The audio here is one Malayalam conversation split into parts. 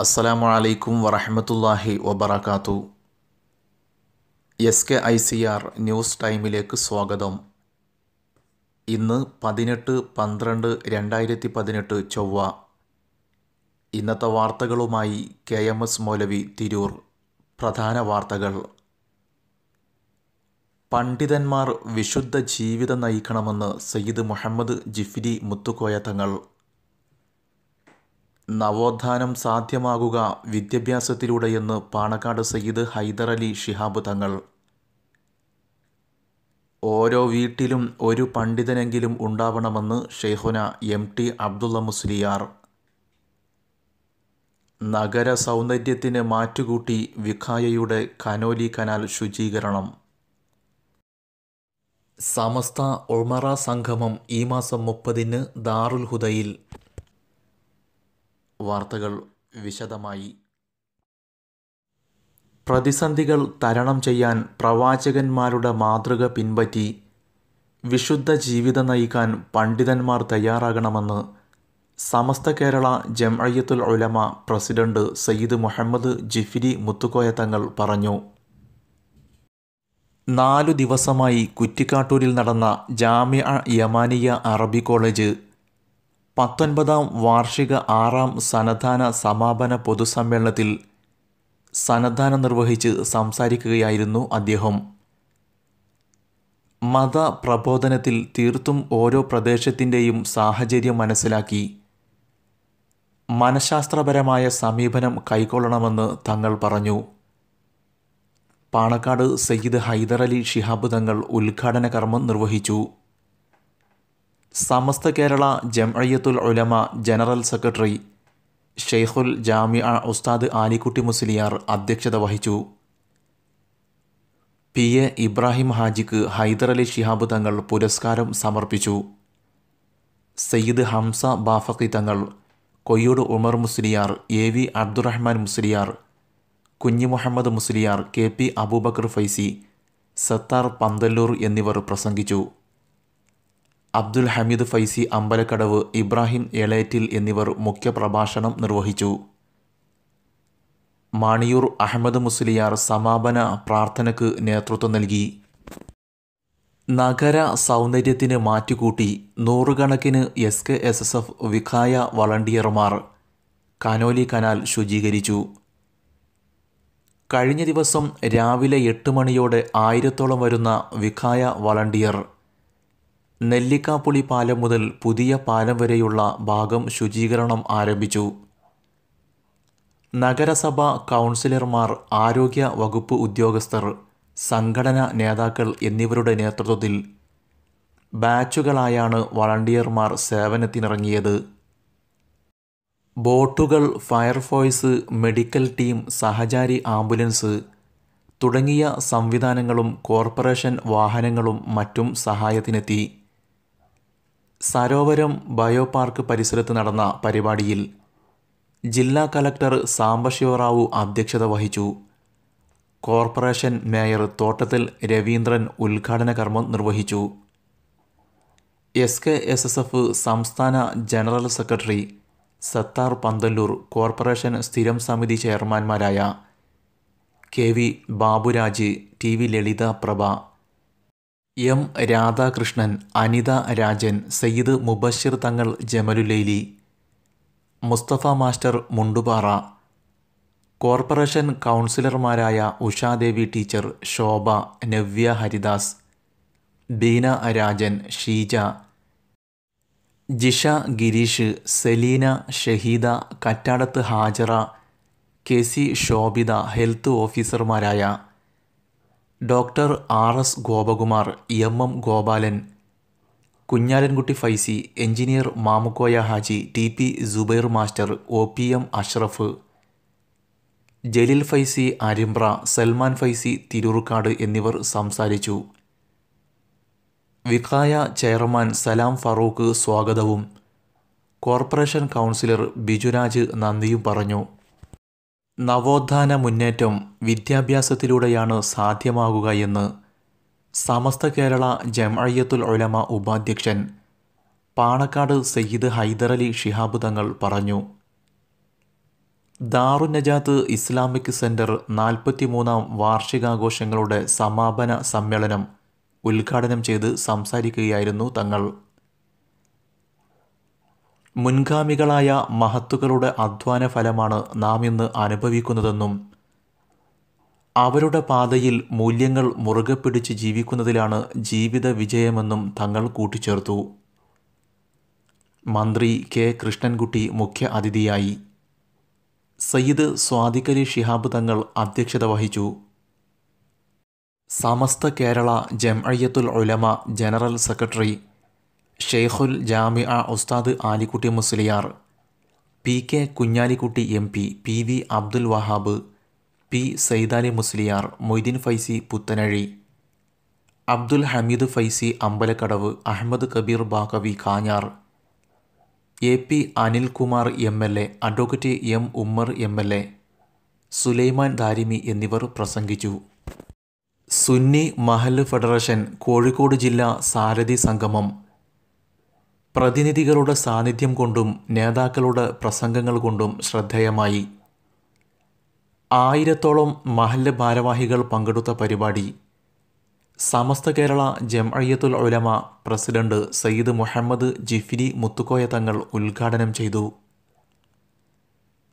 അസ്സലാമു അലൈക്കും വറഹമത്തല്ലാഹി വബർക്കാത്തു S K I C R news ടൈമിലേക്ക് സ്വാഗതം. ഇന്ന് പതിനെട്ട് പന്ത്രണ്ട് രണ്ടായിരത്തി പതിനെട്ട് ചൊവ്വ. ഇന്നത്തെ വാർത്തകളുമായി കെ എം എസ് മൗലവി തിരൂർ. പ്രധാന വാർത്തകൾ. പണ്ഡിതന്മാർ വിശുദ്ധ ജീവിതം നയിക്കണമെന്ന് സയ്യിദ് മുഹമ്മദ് ജിഫ്രി മുത്തുക്കോയ തങ്ങൾ. നവോത്ഥാനം സാധ്യമാകുക വിദ്യാഭ്യാസത്തിലൂടെയെന്ന് പാണക്കാട് സയ്യിദ് ഹൈദരലി ഷിഹാബ് തങ്ങൾ. ഓരോ വീട്ടിലും ഒരു പണ്ഡിതനെങ്കിലും ഉണ്ടാവണമെന്ന് ഷെയ്ഹുന എം ടി അബ്ദുള്ള മുസ്ലിയാർ. നഗര സൗന്ദര്യത്തിന് മാറ്റുകൂട്ടി വിഖായയുടെ കനോലി കനാൽ ശുചീകരണം. സമസ്ത ഒമറ സംഗമം ഈ മാസം മുപ്പതിന് ദാറുൽ ഹുദയിൽ വാർത്തകൾ വിശദമായി. പ്രതിസന്ധികൾ തരണം ചെയ്യാൻ പ്രവാചകന്മാരുടെ മാതൃക പിൻപറ്റി വിശുദ്ധ ജീവിതം നയിക്കാൻ പണ്ഡിതന്മാർ തയ്യാറാകണമെന്ന് സമസ്ത കേരള ജംഅയ്യത്തുൽ ഉലമ പ്രസിഡന്റ് സയ്യിദ് മുഹമ്മദ് ജിഫിരി മുത്തുക്കോയ തങ്ങൾ പറഞ്ഞു. നാലു ദിവസമായി കുറ്റിക്കാട്ടൂരിൽ നടന്ന ജാമ്യ യമാനിയ അറബി കോളേജ് പത്തൊൻപതാം വാർഷിക ആറാം സന്നദ്ധാന സമാപന പൊതുസമ്മേളനത്തിൽ സന്നദ്ധാനം നിർവഹിച്ച് സംസാരിക്കുകയായിരുന്നു അദ്ദേഹം. മത പ്രബോധനത്തിൽ തീർത്തും ഓരോ പ്രദേശത്തിന്റെയും സാഹചര്യം മനസ്സിലാക്കി. മനഃശാസ്ത്രപരമായ സമീപനം കൈക്കൊള്ളണമെന്ന് തങ്ങൾ പറഞ്ഞു. പാണക്കാട് സയ്യിദ് ഹൈദരലി ഷിഹാബ് തങ്ങൾ ഉദ്ഘാടന കർമ്മം നിർവഹിച്ചു. സമസ്ത കേരള ജംഅയ്യത്തുൽ ഉലമ ജനറൽ സെക്രട്ടറി ഷെയ്ഖുൽ ജാമിഅ ഉസ്താദ് ആലിക്കുട്ടി മുസ്ലിയാർ അധ്യക്ഷത വഹിച്ചു. പി. എ. ഇബ്രാഹിം ഹാജിക്ക് ഹൈദരലി ഷിഹാബ് തങ്ങൾ പുരസ്കാരം സമർപ്പിച്ചു. Sayyid Hamza Bafaqi Thangal Koyyode Umar Musliyar A V Abdurahman Musliyar Kunhi Muhammad Musliyar K P Abubakar Faizy Sathar Panthaloor എന്നിവർ പ്രസംഗിച്ചു. അബ്ദുൽ ഹമീദ് ഫൈസി അമ്പലക്കടവ് ഇബ്രാഹിം എളേറ്റിൽ എന്നിവർ മുഖ്യപ്രഭാഷണം നിർവഹിച്ചു. മാണിയൂർ അഹമ്മദ് മുസ്ലിയാർ സമാപന പ്രാർത്ഥനയ്ക്ക് നേതൃത്വം നൽകി. നഗര സൗന്ദര്യത്തിന് മാറ്റുകൂട്ടി നൂറുകണക്കിന് S K S S F Wiqaya വളണ്ടിയർമാർ Conolly canal ശുചീകരിച്ചു. കഴിഞ്ഞ ദിവസം രാവിലെ എട്ട് മണിയോടെ ആയിരത്തോളം വരുന്ന വിഖായ വളണ്ടിയർ നെല്ലിക്കാപ്പുളി പാലം മുതൽ പുതിയ പാലം വരെയുള്ള ഭാഗം ശുചീകരണം ആരംഭിച്ചു. നഗരസഭ കൗൺസിലർമാർ ആരോഗ്യ വകുപ്പ് ഉദ്യോഗസ്ഥർ സംഘടനാ നേതാക്കൾ എന്നിവരുടെ നേതൃത്വത്തിൽ ബാച്ചുകളായാണ് വളണ്ടിയർമാർ സേവനത്തിനിറങ്ങിയത്. ബോട്ടുകൾ fire force medical team Sahachari ambulance തുടങ്ങിയ സംവിധാനങ്ങളും കോർപ്പറേഷൻ വാഹനങ്ങളും മറ്റും സഹായത്തിനെത്തി. സരോവരം ബയോപാർക്ക് പരിസരത്ത് നടന്ന പരിപാടിയിൽ ജില്ലാ കലക്ടർ സാംബശിവറാവു അധ്യക്ഷത വഹിച്ചു. കോർപ്പറേഷൻ മേയർ തോട്ടത്തിൽ രവീന്ദ്രൻ ഉദ്ഘാടന കർമ്മം നിർവഹിച്ചു. S K S S F സംസ്ഥാന general secretary Sathar Panthaloor corporation സ്ഥിരം സമിതി ചെയർമാൻമാരായ K V Baburaj T V Lalitha Prabha M Radhakrishnan Anitha Rajan Sayyid Mubashir Thangal Jamalullaili Musthafa master Mundupara corporation കൗൺസിലർമാരായ Ushadevi teacher Shobha Navya Haridas Beena Rajan Sheeja Jisha Gireesh Selina Shahida Kattadath Hajara K C Shobitha health ഓഫീസർമാരായ doctor R S Gopakumar M M Gopalan Kunhalankutty Faizy engineer Mamukkoya Haji T P Jubair master O P M Ashraf Jaleel Faizy Arimbra Salman Faizy Thiroorkkad എന്നിവർ സംസാരിച്ചു. വിഖായ ചെയർമാൻ സലാം ഫറൂഖ് സ്വാഗതവും. കോർപ്പറേഷൻ കൗൺസിലർ ബിജുരാജ് നന്ദിയും പറഞ്ഞു. നവോത്ഥാന മുന്നേറ്റം വിദ്യാഭ്യാസത്തിലൂടെയാണ് സാധ്യമാകുക എന്ന് സമസ്ത കേരള ജംഅയ്യത്തുൽ ഉലമ ഉപാധ്യക്ഷൻ പാണക്കാട് സയ്യിദ് ഹൈദരലി ഷിഹാബ് തങ്ങൾ പറഞ്ഞു. ദാറുനജാത്ത് ഇസ്ലാമിക് സെന്റർ നാൽപ്പത്തിമൂന്നാം വാർഷികാഘോഷങ്ങളുടെ സമാപന സമ്മേളനം ഉദ്ഘാടനം ചെയ്ത് സംസാരിക്കുകയായിരുന്നു തങ്ങൾ. മുൻഗാമികളായ മഹത്തുക്കളുടെ അധ്വാന ഫലമാണ് നാം ഇന്ന് അനുഭവിക്കുന്നതെന്നും അവരുടെ പാതയിൽ മൂല്യങ്ങൾ മുറുകെ പിടിച്ച് ജീവിക്കുന്നതിലാണ് ജീവിത വിജയമെന്നും തങ്ങൾ കൂട്ടിച്ചേർത്തു. മന്ത്രി കെ. കൃഷ്ണൻകുട്ടി മുഖ്യ അതിഥിയായി. സയ്യിദ് സ്വാദിഖലി ഷിഹാബ് തങ്ങൾ അധ്യക്ഷത വഹിച്ചു. Samastha Kerala Jamiyyathul Ulama general secretary Sheikhul Jami Jamia Ustad Alikutty Musliyar P K Kunhalikutty M P P V Abdul Wahab P Saidali Musliyar Moideen Faizy Puthanazhi Abdul Hameed Faizy Ambalakkadavu Ahammed Kabeer Baqavi Kanjar A P Anilkumar M L A advocate M Ummer M L A Sulaiman Darimi എന്നിവർ പ്രസംഗിച്ചു. സുന്നി മഹൽ ഫെഡറേഷൻ കോഴിക്കോട് ജില്ലാ സാരഥി സംഗമം പ്രതിനിധികളുടെ സാന്നിധ്യം കൊണ്ടും നേതാക്കളുടെ പ്രസംഗങ്ങൾ കൊണ്ടും ശ്രദ്ധേയമായി. ആയിരത്തോളം മഹല്ല് ഭാരവാഹികൾ പങ്കെടുത്ത പരിപാടി. സമസ്ത കേരള ജംഅയ്യത്തുൽ ഉലമ പ്രസിഡന്റ് സയ്യിദ് മുഹമ്മദ് ജിഫിരി മുത്തുക്കോയ തങ്ങൾ ഉദ്ഘാടനം ചെയ്തു.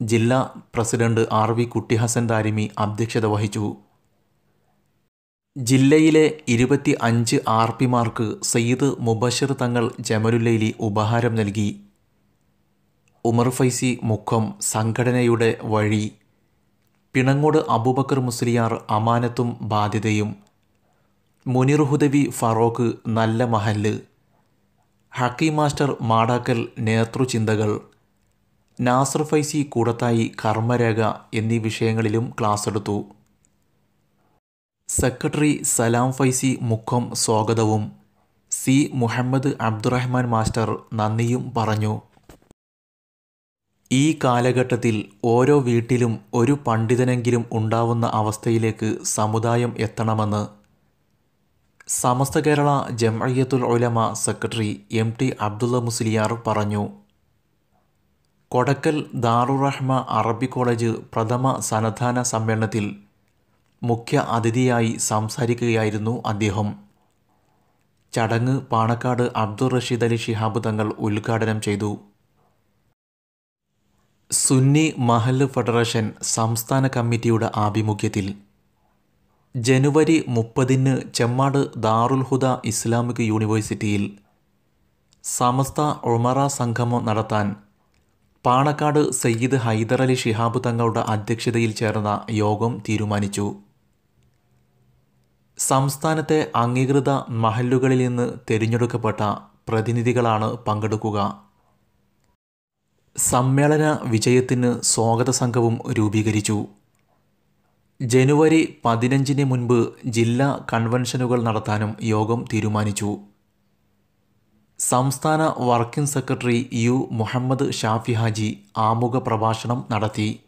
ജില്ലാ president R V Kuttihasan Darimi അധ്യക്ഷത വഹിച്ചു. ജില്ലയിലെ ഇരുപത്തി അഞ്ച് ആർ പിമാർക്ക് സയ്യിദ് മുബഷിർ തങ്ങൾ ജമലുല്ലൈലി ഉപഹാരം നൽകി. ഉമർ ഫൈസി മുഖം സംഘടനയുടെ വഴി. പിണങ്ങോട് അബൂബക്കർ മുസ്ലിയാർ അമാനത്തും ബാധ്യതയും. മുനിർ ഹുദവി ഫറോക്ക് നല്ല മഹല്ല്. ഹക്കി മാസ്റ്റർ മാടാക്കൽ നേതൃചിന്തകൾ. നാസർ ഫൈസി കൂടത്തായി കർമ്മരേഖ എന്നീ വിഷയങ്ങളിലും ക്ലാസ് എടുത്തു. സെക്രട്ടറി സലാം ഫൈസി മുഖം സ്വാഗതവും. സി മുഹമ്മദ് അബ്ദുറഹ്മാൻ മാസ്റ്റർ നന്ദിയും പറഞ്ഞു. ഈ കാലഘട്ടത്തിൽ ഓരോ വീട്ടിലും ഒരു പണ്ഡിതനെങ്കിലും ഉണ്ടാവുന്ന അവസ്ഥയിലേക്ക് സമുദായം എത്തണമെന്ന്. Samastha Kerala Jamiyyathul Ulama secretary M T Abdulla Musliyar പറഞ്ഞു. കൊടക്കൽ ദാറുറഹ്മ അറബി കോളേജ് പ്രഥമ സന്നദ്ധാന സമ്മേളനത്തിൽ മുഖ്യ അതിഥിയായി സംസാരിക്കുകയായിരുന്നു അദ്ദേഹം. ചടങ്ങ് പാണക്കാട് അബ്ദുൾ റഷീദ് അലി ഷിഹാബ് തങ്ങൾ ഉദ്ഘാടനം ചെയ്തു. സുന്നി മഹല്ല് ഫെഡറേഷൻ സംസ്ഥാന കമ്മിറ്റിയുടെ ആഭിമുഖ്യത്തിൽ ജനുവരി മുപ്പതിന് ചെമ്മാട് ദാറുൽ ഹുദ ഇസ്ലാമിക് യൂണിവേഴ്സിറ്റിയിൽ സമസ്ത ഉമറ സംഗമം നടത്താൻ പാണക്കാട് സയ്യിദ് ഹൈദർ അലി ഷിഹാബ് തങ്ങളുടെ അധ്യക്ഷതയിൽ ചേർന്ന യോഗം തീരുമാനിച്ചു. സംസ്ഥാനത്തെ അംഗീകൃത മഹല്ലുകളിൽ നിന്ന് തിരഞ്ഞെടുക്കപ്പെട്ട പ്രതിനിധികളാണ് പങ്കെടുക്കുക. സമ്മേളന വിജയത്തിന് സ്വാഗത സംഘവും രൂപീകരിച്ചു. ജനുവരി പതിനഞ്ചിന് മുൻപ് ജില്ലാ കൺവെൻഷനുകൾ നടത്താനും യോഗം തീരുമാനിച്ചു. സംസ്ഥാന working secretary U Muhammad Shafi Haji ആമുഖ പ്രഭാഷണം നടത്തി.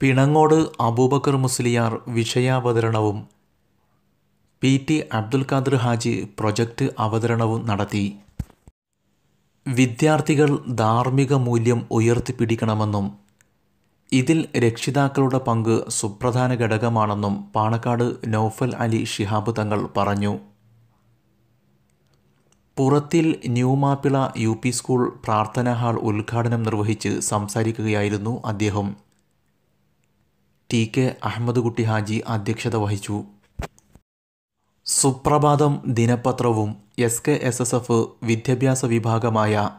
Pinangode Abubakar Musliyar വിഷയാവതരണവും P T Abdul Khader Haji project അവതരണവും നടത്തി. വിദ്യാർത്ഥികൾ ധാർമ്മിക മൂല്യം ഉയർത്തിപ്പിടിക്കണമെന്നും ഇതിൽ രക്ഷിതാക്കളുടെ പങ്ക് സുപ്രധാന ഘടകമാണെന്നും പാണക്കാട് നൌഫൽ അലി ഷിഹാബ് തങ്ങൾ പറഞ്ഞു. പുറത്തിൽ ന്യൂമാപ്പിള യു പി സ്കൂൾ പ്രാർത്ഥനാ ഹാൾ ഉദ്ഘാടനം നിർവഹിച്ച് സംസാരിക്കുകയായിരുന്നു അദ്ദേഹം. ടി കെ അഹമ്മദ് കുട്ടി ഹാജി അധ്യക്ഷത വഹിച്ചു. സുപ്രഭാതം ദിനപത്രവും S K S S F വിദ്യാഭ്യാസ വിഭാഗമായ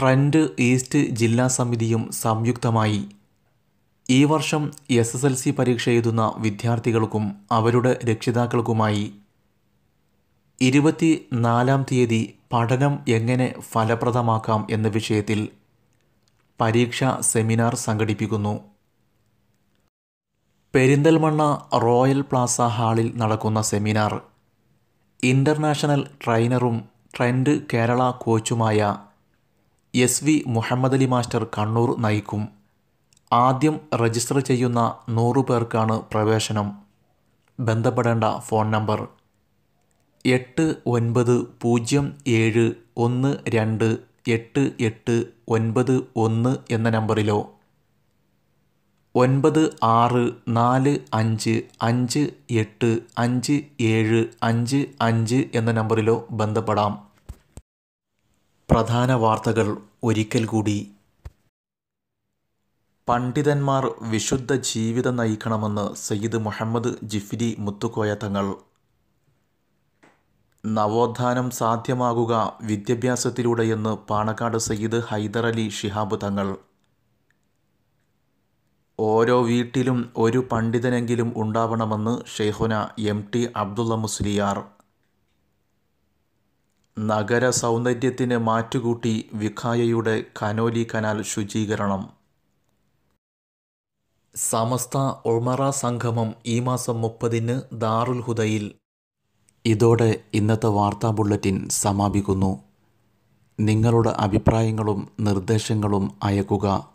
ട്രെൻഡ് ഈസ്റ്റ് ജില്ലാ സമിതിയും സംയുക്തമായി. ഈ വർഷം എസ് എസ് എൽ സി പരീക്ഷ എഴുതുന്ന വിദ്യാർത്ഥികൾക്കും അവരുടെ രക്ഷിതാക്കൾക്കുമായി ഇരുപത്തി നാലാം തീയതി പഠനം എങ്ങനെ ഫലപ്രദമാക്കാം എന്ന വിഷയത്തിൽ പരീക്ഷാ സെമിനാർ സംഘടിപ്പിക്കുന്നു. പെരിന്തൽമണ്ണ റോയൽ പ്ലാസ ഹാളിൽ നടക്കുന്ന സെമിനാർ. ഇന്റർനാഷണൽ ട്രെയിനറും trend Kerala കോച്ചുമായ S V Muhammad Ali master Kannur നയിക്കും. ആദ്യം രജിസ്റ്റർ ചെയ്യുന്ന നൂറു പേർക്കാണ് പ്രവേശനം. ബന്ധപ്പെടേണ്ട ഫോൺ നമ്പർ എട്ട് ഒൻപത് പൂജ്യം ഏഴ് ഒന്ന് രണ്ട് എട്ട് എട്ട് ഒൻപത് ഒന്ന് എന്ന നമ്പറിലോ ഒൻപത് ആറ് നാല് അഞ്ച് അഞ്ച് എട്ട് അഞ്ച് ഏഴ് അഞ്ച് അഞ്ച് എന്ന നമ്പറിലോ ബന്ധപ്പെടാം. പ്രധാന വാർത്തകൾ ഒരിക്കൽ കൂടി. പണ്ഡിതന്മാർ വിശുദ്ധ ജീവിതം നയിക്കണമെന്ന് സയ്യിദ് മുഹമ്മദ് ജിഫ്രി മുത്തുക്കോയ തങ്ങൾ. നവോത്ഥാനം സാധ്യമാകുക വിദ്യാഭ്യാസത്തിലൂടെയെന്ന് പാണക്കാട് സയ്യിദ് ഹൈദർ അലി ഷിഹാബ് തങ്ങൾ. ഓരോ വീട്ടിലും ഒരു പണ്ഡിതനെങ്കിലും ഉണ്ടാവണമെന്ന് ഷെയ്ഖുന എം ടി അബ്ദുള്ള മുസ്ലിയാർ. നഗര സൗന്ദര്യത്തിന് മാറ്റുകൂട്ടി വിഖായയുടെ കനോലി കനാൽ ശുചീകരണം. സമസ്ത ഒമറ സംഗമം ഈ മാസം മുപ്പതിന് ദാറുൽ ഹുദയിൽ. ഇതോടെ ഇന്നത്തെ വാർത്താ ബുള്ളറ്റിൻ സമാപിക്കുന്നു. നിങ്ങളുടെ അഭിപ്രായങ്ങളും നിർദ്ദേശങ്ങളും അയക്കുക.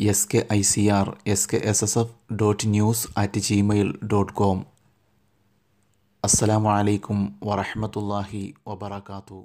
S K I C R S K S S F dot news at Gmail dot com അസ്സലാമു അലൈക്കും വറഹമത്തല്ലാഹി വബർക്കാത്തു